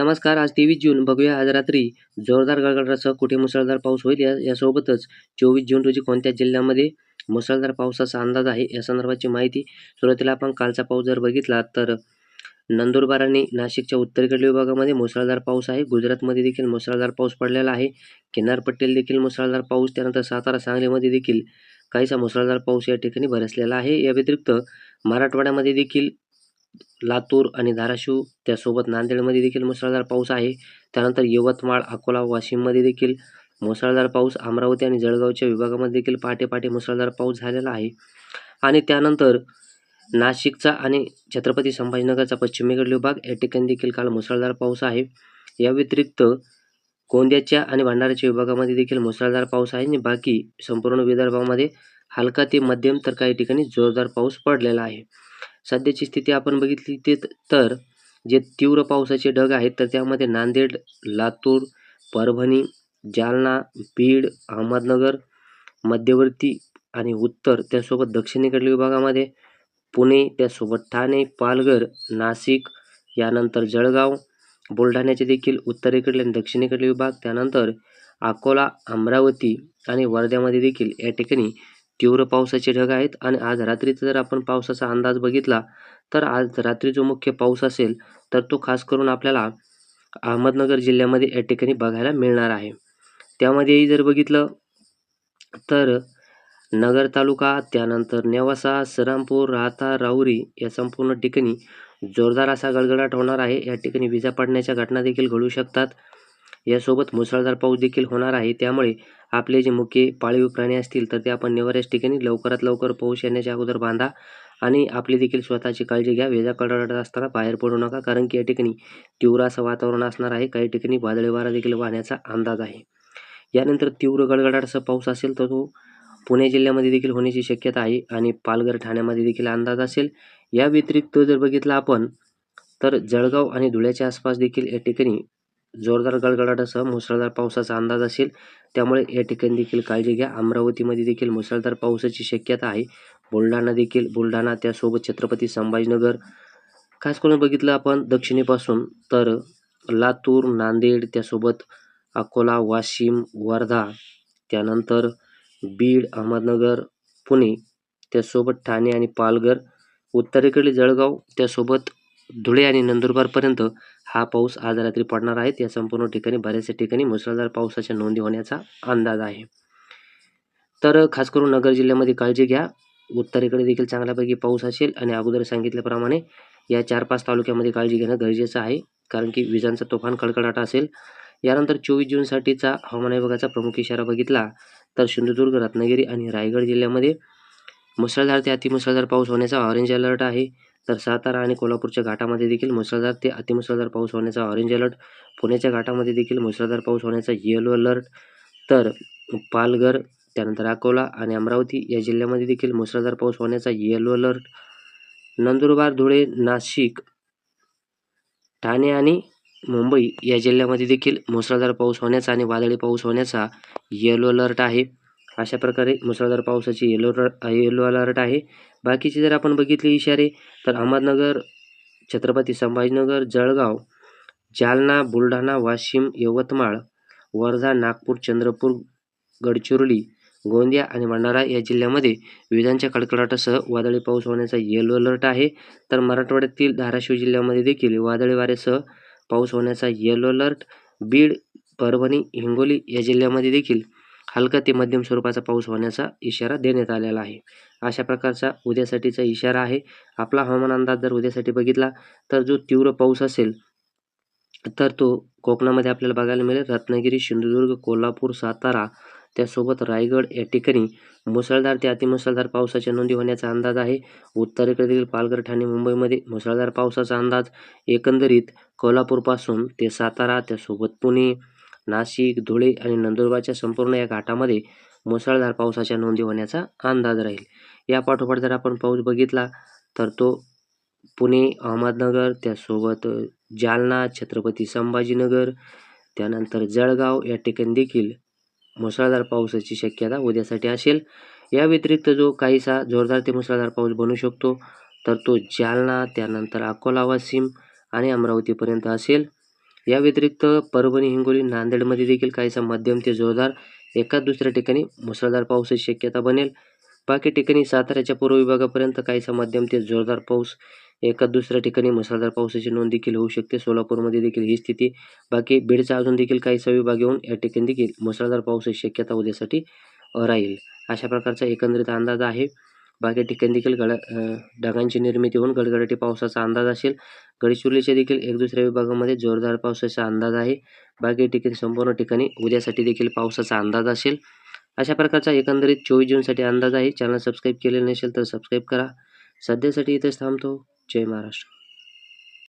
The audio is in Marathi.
नमस्कार आज तेवीस जून. बघूया आज रात्री जोरदार गडगडासह कुठे मुसळधार पाऊस होईल या यासोबतच चोवीस जून रोजी कोणत्या जिल्ह्यामध्ये मुसळधार पावसाचा अंदाज आहे या संदर्भाची माहिती सुरुवातीला आपण कालचा पाऊस जर बघितला तर नंदुरबार आणि नाशिकच्या उत्तरेकडील विभागामध्ये मुसळधार पाऊस आहे. गुजरातमध्ये देखील मुसळधार पाऊस पडलेला आहे. किनारपट्टीला देखील मुसळधार पाऊस त्यानंतर सातारा सांगलीमध्ये देखील काहीसा मुसळधार पाऊस या ठिकाणी बरसलेला आहे. या व्यतिरिक्त मराठवाड्यामध्ये देखील लातूर आणि धाराशिव त्यासोबत नांदेडमध्ये देखील मुसळधार पाऊस आहे. त्यानंतर यवतमाळ अकोला वाशिममध्ये देखील मुसळधार पाऊस. अमरावती आणि जळगावच्या विभागामध्ये देखील पहाटे पहाटे मुसळधार पाऊस झालेला आहे. आणि त्यानंतर नाशिकचा आणि छत्रपती संभाजीनगरचा पश्चिमेकडील विभाग या ठिकाणी देखील काल मुसळधार पाऊस आहे. या व्यतिरिक्त गोंदियाच्या आणि भंडाऱ्याच्या विभागामध्ये देखील मुसळधार पाऊस आहे. आणि बाकी संपूर्ण विदर्भामध्ये हलका ते मध्यम तर काही ठिकाणी जोरदार पाऊस पडलेला आहे. सध्याची स्थिती आपण बघितली ते तर जे तीव्र पावसाचे ढग आहेत तर त्यामध्ये नांदेड लातूर परभणी जालना बीड अहमदनगर मध्यवर्ती आणि उत्तर त्यासोबत दक्षिणेकडील विभागामध्ये पुणे त्यासोबत ठाणे पालघर नाशिक यानंतर जळगाव बुलढाण्याचे देखील उत्तरेकडले आणि दक्षिणेकडील विभाग त्यानंतर अकोला अमरावती आणि वर्ध्यामध्ये देखील या ठिकाणी तीव्र पावसाचे ढग आहेत आणि आज रात्रीचा जर आपण पावसाचा अंदाज बघितला तर आज रात्री जो मुख्य पाऊस असेल तर तो खास करून आपल्याला अहमदनगर जिल्ह्यामध्ये या ठिकाणी बघायला मिळणार आहे. त्यामध्येही जर बघितलं तर नगर तालुका त्यानंतर नेवासा सरामपूर राहता राहुरी या संपूर्ण ठिकाणी जोरदार असा गडगडाट होणार आहे. या ठिकाणी विजा पडण्याच्या घटना देखील घडू शकतात. यासोबत मुसळधार पाऊस देखील होणार आहे. त्यामुळे आपले जे मुख्य पाळीव प्राणी असतील तर ते आपण निवाऱ्याच ठिकाणी लवकरात लवकर पाऊस येण्याच्या अगोदर बांधा आणि आपली देखील स्वतःची काळजी घ्या. वेजा कडकडत असताना बाहेर पडू नका कारण की या ठिकाणी तीव्र असं वातावरण असणार आहे. काही ठिकाणी वादळी वारा देखील वाहण्याचा अंदाज आहे. यानंतर तीव्र गडगडाट पाऊस असेल तर तो पुणे जिल्ह्यामध्ये देखील होण्याची शक्यता आहे आणि पालघर ठाण्यामध्ये देखील अंदाज असेल. या व्यतिरिक्त जर बघितलं आपण तर जळगाव आणि धुळ्याच्या आसपास देखील या ठिकाणी जोरदार गडगडाटासह मुसळधार पावसाचा अंदाज असेल. त्यामुळे या ठिकाणी देखील काळजी घ्या. अमरावतीमध्ये देखील मुसळधार पावसाची शक्यता आहे. बुलढाणा देखील बुलढाणा त्यासोबत छत्रपती संभाजीनगर. खास करून बघितलं आपण दक्षिणेपासून तर लातूर नांदेड त्यासोबत अकोला वाशिम वर्धा त्यानंतर बीड अहमदनगर पुणे त्यासोबत ठाणे आणि पालघर. उत्तरेकडील जळगाव त्यासोबत धुळे आणि नंदुरबारपर्यंत हा पाऊस आज रात्री पडणार आहे. या संपूर्ण ठिकाणी बऱ्याचशा ठिकाणी मुसळधार पावसाच्या नोंदी होण्याचा अंदाज आहे. तर खास करून नगर जिल्ह्यामध्ये काळजी घ्या. उत्तरेकडे देखील चांगल्यापैकी पाऊस असेल आणि अगोदर सांगितल्याप्रमाणे या चार पाच तालुक्यामध्ये काळजी घेणं गरजेचं आहे. कारण की विजांचा तोफान कडकडाट असेल. यानंतर चोवीस जूनसाठीचा हवामान विभागाचा प्रमुख इशारा बघितला तर सिंधुदुर्ग रत्नागिरी आणि रायगड जिल्ह्यामध्ये मुसळधार ते अतिमुसळधार पाऊस होण्याचा ऑरेंज अलर्ट आहे. तर सातारा आणि कोल्हापूरच्या घाटामध्ये देखील मुसळधार ते अतिमुसळधार पाऊस होण्याचा ऑरेंज अलर्ट पुण्याच्या घाटामध्ये देखील मुसळधार पाऊस होण्याचा येलो अलर्ट तर पालघर त्यानंतर अकोला आणि अमरावती या जिल्ह्यामध्ये देखील मुसळधार पाऊस होण्याचा येलो अलर्ट नंदुरबार धुळे नाशिक ठाणे आणि मुंबई या जिल्ह्यामध्ये देखील मुसळधार पाऊस होण्याचा आणि वादळी पाऊस होण्याचा येलो अलर्ट आहे. अशा प्रकारे मुसळधार पावसाची येलो येलो अलर्ट आहे. बाकीचे जर आपण बघितले इशारे तर अहमदनगर छत्रपती संभाजीनगर जळगाव जालना बुलढाणा वाशिम यवतमाळ वर्धा नागपूर चंद्रपूर गडचिरोली गोंदिया आणि भंडारा या जिल्ह्यामध्ये विजांच्या कडकडाटासह वादळी पाऊस होण्याचा येलो अलर्ट आहे. तर मराठवाड्यातील धाराशिव जिल्ह्यामध्ये देखील वादळी वाऱ्यासह पाऊस होण्याचा येलो अलर्ट बीड परभणी हिंगोली या जिल्ह्यामध्ये देखील हलका ते मध्यम स्वरूपाचा पाऊस होण्याचा इशारा देण्यात आलेला आहे. अशा प्रकारचा उद्यासाठीचा इशारा आहे. आपला हवामान अंदाज जर उद्यासाठी बघितला तर जो तीव्र पाऊस असेल तर तो कोकणामध्ये आपल्याला बघायला मिळेल. रत्नागिरी सिंधुदुर्ग कोल्हापूर सातारा त्यासोबत रायगड या ठिकाणी मुसळधार ते अतिमुसळधार पावसाच्या नोंदी होण्याचा अंदाज आहे. उत्तरेकडे देखील पालघर ठाणे मुंबईमध्ये मुसळधार पावसाचा अंदाज. एकंदरीत कोल्हापूरपासून ते सातारा त्यासोबत पुणे नाशिक धुळे आणि नंदुरबारच्या संपूर्ण या घाटामध्ये मुसळधार पावसाच्या नोंदी होण्याचा अंदाज राहील. या पाठोपाठ जर आपण पाऊस बघितला तर तो पुणे अहमदनगर त्यासोबत जालना छत्रपती संभाजीनगर त्यानंतर जळगाव या ठिकाणी देखील मुसळधार पावसाची शक्यता उद्यासाठी असेल. या व्यतिरिक्त जो काहीसा जोरदार ते मुसळधार पाऊस बनू शकतो तर तो जालना त्यानंतर अकोला वाशिम आणि अमरावतीपर्यंत असेल. या व्यतिरिक्त परभणी हिंगोली नांदेडमध्ये देखील काहीसा मध्यम ते जोरदार. एका दुसऱ्या ठिकाणी मुसळधार पावसाची शक्यता बनेल. बाकी ठिकाणी साताऱ्याच्या पूर्व विभागापर्यंत काहीसा मध्यम ते जोरदार पाऊस. एका दुसऱ्या ठिकाणी मुसळधार पावसाची नोंद देखील होऊ शकते. सोलापूरमध्ये देखील ही स्थिती. बाकी बीडचा अजून देखील काहीसा विभाग येऊन या ठिकाणी देखील मुसळधार पावसाची शक्यता उद्यासाठी राहील. अशा प्रकारचा एकंदरीत अंदाज आहे. बाकी ठिकाणी देखील गड ढगांची निर्मिती होऊन गडगडाटी पावसाचा अंदाज असेल. गडचिरोलीच्या देखील एक दुसऱ्या विभागामध्ये जोरदार पावसाचा अंदाज आहे. बाकी ठिकाणी संपूर्ण ठिकाणी उद्यासाठी देखील पावसाचा अंदाज असेल. अशा प्रकारचा एकंदरीत चोवीस जूनसाठी अंदाज आहे. चॅनल सबस्क्राईब केलेलं नसेल तर सबस्क्राईब करा. सध्यासाठी इथेच थांबतो. जय महाराष्ट्र.